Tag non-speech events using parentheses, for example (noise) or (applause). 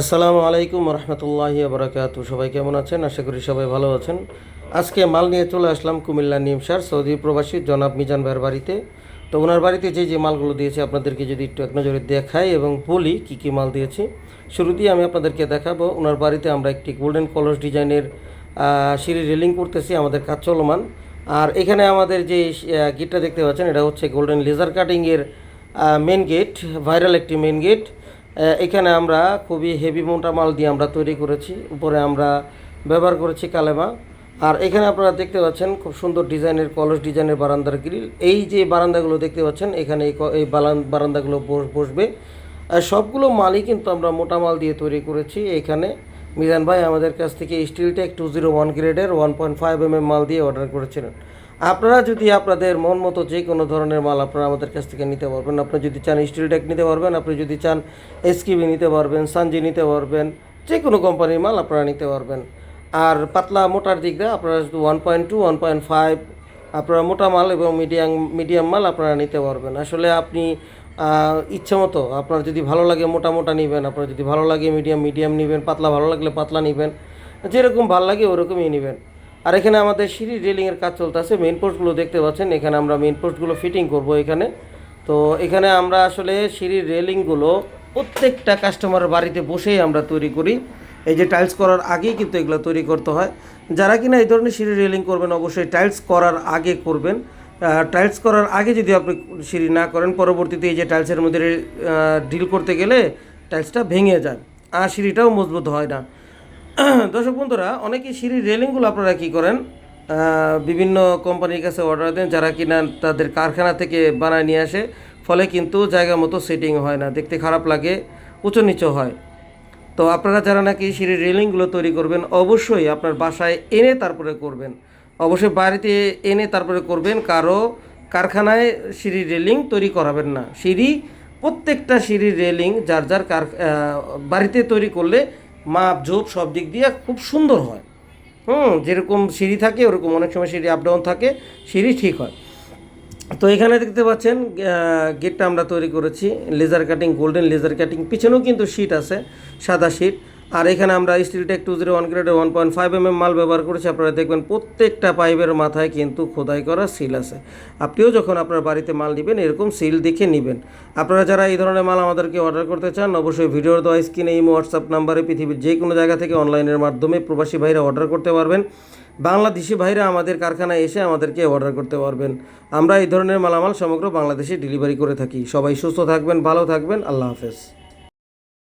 আসসালামু আলাইকুম রহমতুল্লাহি বরাকাত সবাই কেমন আছেন? আশা করি সবাই ভালো আছেন। আজকে মাল নিয়ে চলে আসলাম কুমিল্লা নিমসার সৌদি প্রবাসী জনাব মিজান ভাইয়ের বাড়িতে। তো ওনার বাড়িতে যে যে মালগুলো দিয়েছে, আপনাদেরকে যদি একটু এক নজরে দেখাই এবং বলি কী কী মাল দিয়েছি শুরুতেই আমি আপনাদেরকে দেখাবো। ওনার বাড়িতে আমরা একটি গোল্ডেন কলস ডিজাইনের সিঁড়ি রেলিং করতেছি, আমাদের কাজ চলমান। আর এখানে আমাদের যে গেটটা দেখতে পাচ্ছেন, এটা হচ্ছে গোল্ডেন লেজার কাটিংয়ের মেন গেট ভাইরাল একটি মেন গেট এখানে আমরা খুবই হেভি মোটা মাল দিয়ে আমরা তৈরি করেছি। উপরে আমরা ব্যবহার করেছি কালেমা। আর এখানে আপনারা দেখতে পাচ্ছেন খুব সুন্দর ডিজাইনের কলস ডিজাইনের বারান্দার গ্রিল এই যে বারান্দাগুলো দেখতে পাচ্ছেন, এখানে এই বারান- বারান্দাগুলো বস- বসবে। সবগুলো মালই কিন্তু আমরা মোটা মাল দিয়ে তৈরি করেছি এখানে। মিজান ভাই আমাদের কাছ থেকে স্টিলটেক টু জিরো ওয়ান গ্রেডের one point five M M মাল দিয়ে অর্ডার করেছিলেন। আপনারা যদি আপনাদের মন মতো যে কোনো ধরনের মাল আপনারা আমাদের কাছ থেকে নিতে পারবেন, আপনি যদি চান স্টিল টেক নিতে পারবেন, আপনি যদি চান এসকিবি নিতে পারবেন সানজি নিতে পারবেন, যে কোনো কোম্পানির মাল আপনারা নিতে পারবেন। আর পাতলা মোটার দিক দিয়ে আপনারা শুধু one point two one point five আপনারা মোটা মাল এবং মিডিয়াম মিডিয়াম মাল আপনারা নিতে পারবেন। আসলে আপনি ইচ্ছে মতো আপনার যদি ভালো লাগে মোটা মোটা নেবেন, আপনার যদি ভালো লাগে মিডিয়াম মিডিয়াম নেবেন, পাতলা ভালো লাগলে পাতলা নেবেন, যেরকম ভালো লাগে ওরকমই নেবেন। আর এখানে আমাদের সিঁড়ি রেলিংয়ের কাজ চলতেছে। মেন পোস্টগুলো দেখতে পাচ্ছেন। এখানে আমরা মেন পোস্টগুলো ফিটিং করব এখানে। তো এখানে আমরা আসলে সিঁড়ির রেলিংগুলো প্রত্যেকটা কাস্টমারের বাড়িতে বসেই আমরা তৈরি করি। এই যে টাইলস করার আগেই কিন্তু এগুলো তৈরি করতে হয়। যারা কিনা এই ধরনের সিঁড়ি রেলিং করবেন, অবশ্যই টাইলস করার আগে করবেন। টাইলস করার আগে যদি আপনি সিঁড়ি না করেন, পরবর্তীতে এই যে টাইলসের মধ্যে ডিল করতে গেলে টাইলসটা ভেঙে যায়। আর সিঁড়িটাও মজবুত হয় না। (clears throat) দর্শক বন্ধুরা, অনেকেই সিঁড়ির রেলিংগুলো আপনারা কী করেন? বিভিন্ন কোম্পানির কাছে অর্ডার দেন, যারা কিনা তাদের কারখানা থেকে বানায় নিয়ে আসে, ফলে কিন্তু জায়গা মতো সেটিং হয় না, দেখতে খারাপ লাগে, উঁচু নিচু হয়। তো আপনারা যারা নাকি সিঁড়ির রেলিংগুলো তৈরি করবেন, অবশ্যই আপনার বাসায় এনে তারপরে করবেন। অবশ্যই বাড়িতে এনে তারপরে করবেন, কারও কারখানায় সিঁড়ির রেলিং তৈরি করাবেন না। সিঁড়ি, প্রত্যেকটা সিঁড়ির রেলিং যার যার কার বাড়িতে তৈরি করলে মাপ, ঝোপ সব দিক দিয়ে খুব সুন্দর হয়। হুম, যেরকম সিঁড়ি থাকে, ওরকম অনেক সময় সিঁড়ি আপ ডাউন থাকে, সিঁড়ি ঠিক হয়। তো এখানে দেখতে পাচ্ছেন গেটটা আমরা তৈরি করেছি laser cutting golden laser cutting পিছনেও কিন্তু শীট আছে, সাদা শীট আর এখানে আমরা steel tech two zero one গ্রেডের ওয়ান পয়েন্ট ফাইভ এম মাল ব্যবহার করেছি। আপনারা দেখবেন প্রত্যেকটা পাইপের মাথায় কিন্তু খোদাই করা সিল আছে। আপনিও যখন আপনার বাড়িতে মাল নেবেন, এরকম সিল দেখে নেবেন। আপনারা যারা এই ধরনের মাল আমাদেরকে অর্ডার করতে চান, অবশ্যই ভিডিওর দেওয়া স্ক্রিনে এই হোয়াটসঅ্যাপ নাম্বারে পৃথিবীর যে কোনো জায়গা থেকে অনলাইনের মাধ্যমে প্রবাসী ভাইরা অর্ডার করতে পারবেন। বাংলাদেশি ভাইরা আমাদের কারখানায় এসে আমাদেরকে অর্ডার করতে পারবেন। আমরা এই ধরনের মালামাল সমগ্র বাংলাদেশে ডেলিভারি করে থাকি। সবাই সুস্থ থাকবেন, ভালো থাকবেন। আল্লাহ হাফেজ।